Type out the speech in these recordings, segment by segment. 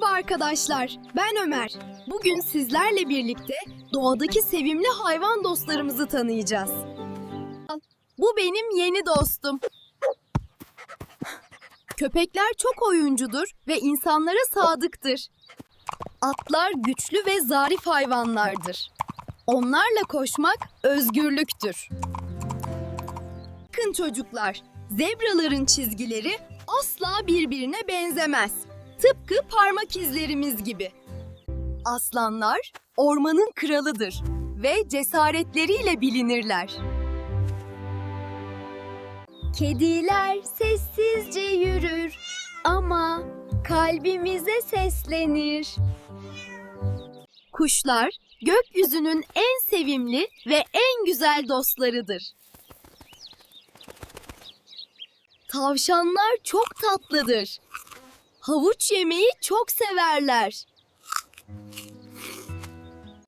Merhaba arkadaşlar, ben Ömer. Bugün sizlerle birlikte doğadaki sevimli hayvan dostlarımızı tanıyacağız. Bu benim yeni dostum. Köpekler çok oyuncudur ve insanlara sadıktır. Atlar güçlü ve zarif hayvanlardır. Onlarla koşmak özgürlüktür. Bakın çocuklar, zebraların çizgileri asla birbirine benzemez. Tıpkı parmak izlerimiz gibi. Aslanlar ormanın kralıdır ve cesaretleriyle bilinirler. Kediler sessizce yürür ama kalbimize seslenir. Kuşlar gökyüzünün en sevimli ve en güzel dostlarıdır. Tavşanlar çok tatlıdır. Havuç yemeyi çok severler.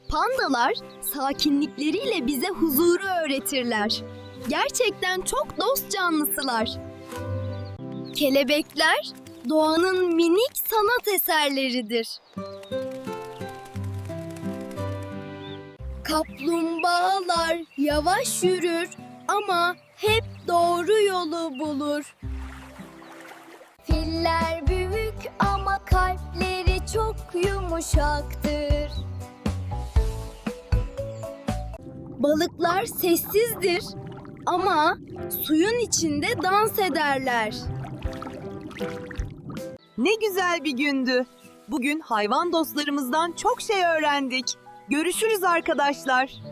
Pandalar sakinlikleriyle bize huzuru öğretirler. Gerçekten çok dost canlısılar. Kelebekler doğanın minik sanat eserleridir. Kaplumbağalar yavaş yürür ama hep doğru yolu bulur. Yumuşaktır. Balıklar sessizdir ama suyun içinde dans ederler. Ne güzel bir gündü. Bugün hayvan dostlarımızdan çok şey öğrendik. Görüşürüz arkadaşlar.